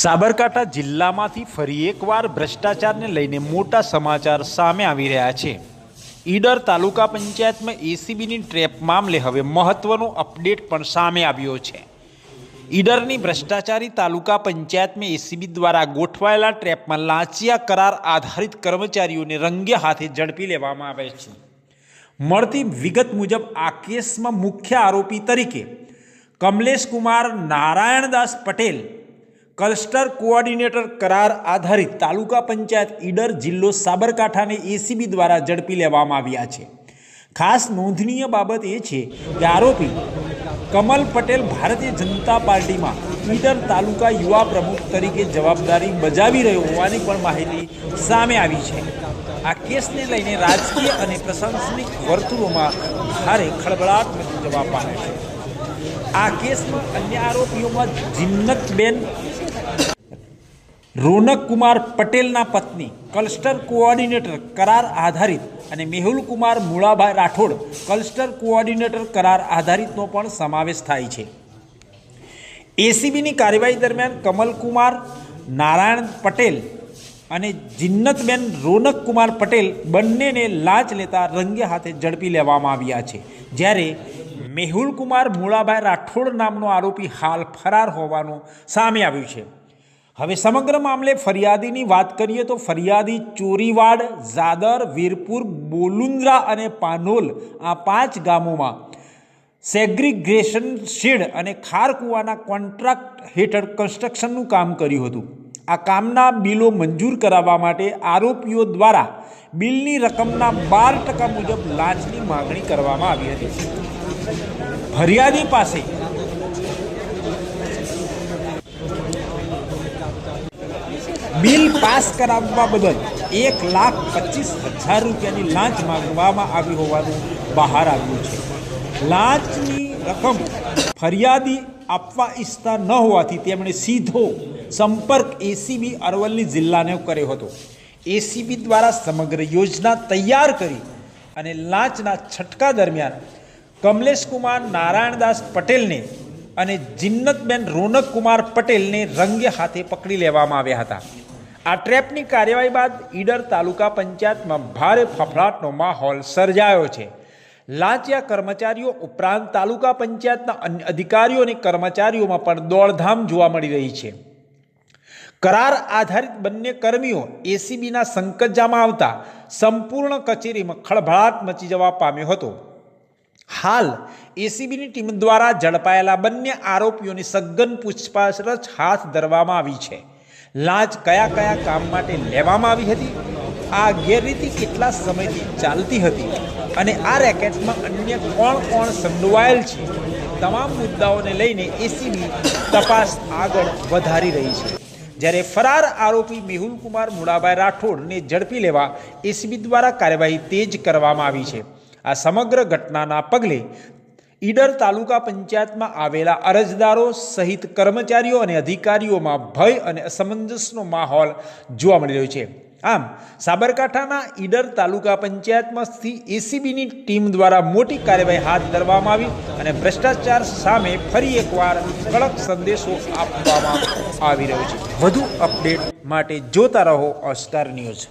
સાબરકાંઠા જિલ્લામાંથી ફરી એકવાર ભ્રષ્ટાચારને લઈને મોટા સમાચાર સામે આવી રહ્યા છે. ઈડર તાલુકા પંચાયતમાં એસીબીની ટ્રેપ મામલે હવે મહત્વનો અપડેટ પણ સામે આવ્યો છે. ઈડરની ભ્રષ્ટાચારી તાલુકા પંચાયતમાં એસીબી દ્વારા ગોઠવાયેલા ટ્રેપમાં લાંચિયા કરાર આધારિત કર્મચારીઓને રંગે હાથે ઝડપી લેવામાં આવે છે. મળતી વિગત મુજબ આ કેસમાં મુખ્ય આરોપી તરીકે કમલેશ કુમાર નારાયણદાસ પટેલ ક્લસ્ટર કોઓર્ડિનેટર કરાર આધારિત તાલુકા પંચાયત ઈડર જિલ્લો સાબરકાંઠાને એસીબી દ્વારા ઝડપી લેવામાં આવ્યા છે. ખાસ નોંધનીય બાબત એ છે કે આરોપી કમલ પટેલ ભારતીય જનતા પાર્ટીમાં ઈડર તાલુકા યુવા પ્રમુખ તરીકે જવાબદારી બજાવી રહ્યો હોવાની પણ માહિતી સામે આવી છે. આ કેસને લઈને રાજકીય અને પ્રશાસનિક વર્તુળોમાં ભારે ખળબળાટ મચી જવા પામે છે. આ કેસમાં અન્ય આરોપીઓમાં જિન્નતબેન રોનક કુમાર પટેલના પત્ની, ક્લસ્ટર કોઓર્ડિનેટર કરાર આધારિત અને મેહુલ કુમાર મુળાભાઈ રાઠોડ, ક્લસ્ટર કોઓર્ડિનેટર કરાર આધારિતનો પણ સમાવેશ થાય છે. એસીબીની કાર્યવાહી દરમિયાન કમલકુમાર નારાયણ પટેલ અને જિન્નતબેન રોનક કુમાર પટેલ બંનેને લાંચ લેતા રંગે હાથે ઝડપી લેવામાં આવ્યા છે. જ્યારે મેહુલ મૂળાભાઈ રાઠોડ નામનો આરોપી હાલ ફરાર હોવાનું સામે આવ્યું છે. હવે સમગ્ર મામલે ફરિયાદીની વાત કરીએ તો ફરિયાદી ચોરીવાડ, ઝાદર, વીરપુર, બોલુંદ્રા અને પાનોલ આ પાંચ ગામોમાં સેગ્રીગ્રેશન શેડ અને ખારકુવાના કોન્ટ્રાક્ટ હેઠળ કન્સ્ટ્રક્શનનું કામ કર્યું હતું. આ કામના બિલો મંજૂર કરાવવા માટે આરોપીઓ દ્વારા બિલની રકમના બાર ટકા મુજબ લાંચની માગણી કરવામાં આવી હતી. ફરિયાદી પાસે. બિલ પાસ કરાવવા બદલ એક લાખ પચીસ હજાર રૂપિયાની લાંચ માંગવામાં આવી હોવાનું બહાર આવ્યું છે. લાંચની રકમ ફરિયાદી આપવા ઈચ્છતા ન હોવાથી તેમણે સીધો સંપર્ક એસીબી અરવલ્લી જિલ્લાને કર્યો હતો. એસીબી દ્વારા સમગ્ર યોજના તૈયાર કરી અને લાંચના છટકા દરમિયાન કમલેશ કુમાર નારાયણદાસ પટેલને અને જિન્નતબેન રોનક કુમાર પટેલને રંગે હાથે પકડી લેવામાં આવ્યા હતા. આ ટ્રેપની કાર્યવાહી બાદ ઈડર તાલુકા પંચાયતમાં ભારે ફફડાટનો માહોલ સર્જાયો છે. લાંચિયા કર્મચારીઓ ઉપરાંત તાલુકા પંચાયતના અન્ય અધિકારીઓ અને કર્મચારીઓમાં પણ દોડધામ જોવા મળી રહી છે. કરાર આધારિત બંને કર્મીઓ એસીબીના સંકજામાં આવતા સંપૂર્ણ કચેરીમાં ખળભળાટ મચી જવા પામ્યો હતો. હાલ, એસીબીની ટીમ દ્વારા ઝડપાયેલા બંને આરોપીઓની સઘન પૂછપરછ હાથ ધરવામાં આવી છે. લાંચ કયા કયા કામ માટે લેવામાં આવી હતી, આ ગેરરીતિ કેટલા સમયથી ચાલતી હતી અને આ રેકેટમાં અન્ય કોણ કોણ સંડોવાયેલ છે, તમામ મુદ્દાઓને લઈને એસીબી તપાસ આગળ વધારી રહી છે. જ્યારે ફરાર આરોપી મેહુલ કુમાર મુળાભાઈ રાઠોડને ઝડપી લેવા એસીબી દ્વારા કાર્યવાહી તેજ કરવામાં આવી છે. આ સમગ્ર ઘટનાના પગલે ઈડર તાલુકા પંચાયતમાં આવેલા અરજદારો સહિત કર્મચારીઓ અને અધિકારીઓમાં ભય અને અસમંજસનો માહોલ જોવા મળી રહ્યો છે. આમ, સાબરકાંઠાના ઈડર તાલુકા પંચાયતમાંથી એસીબીની ટીમ દ્વારા મોટી કાર્યવાહી હાથ ધરવામાં આવી અને ભ્રષ્ટાચાર સામે ફરી એકવાર કડક સંદેશો આપવામાં આવી રહ્યો છે. વધુ અપડેટ માટે જોતા રહો અસ્ટાર ન્યૂઝ.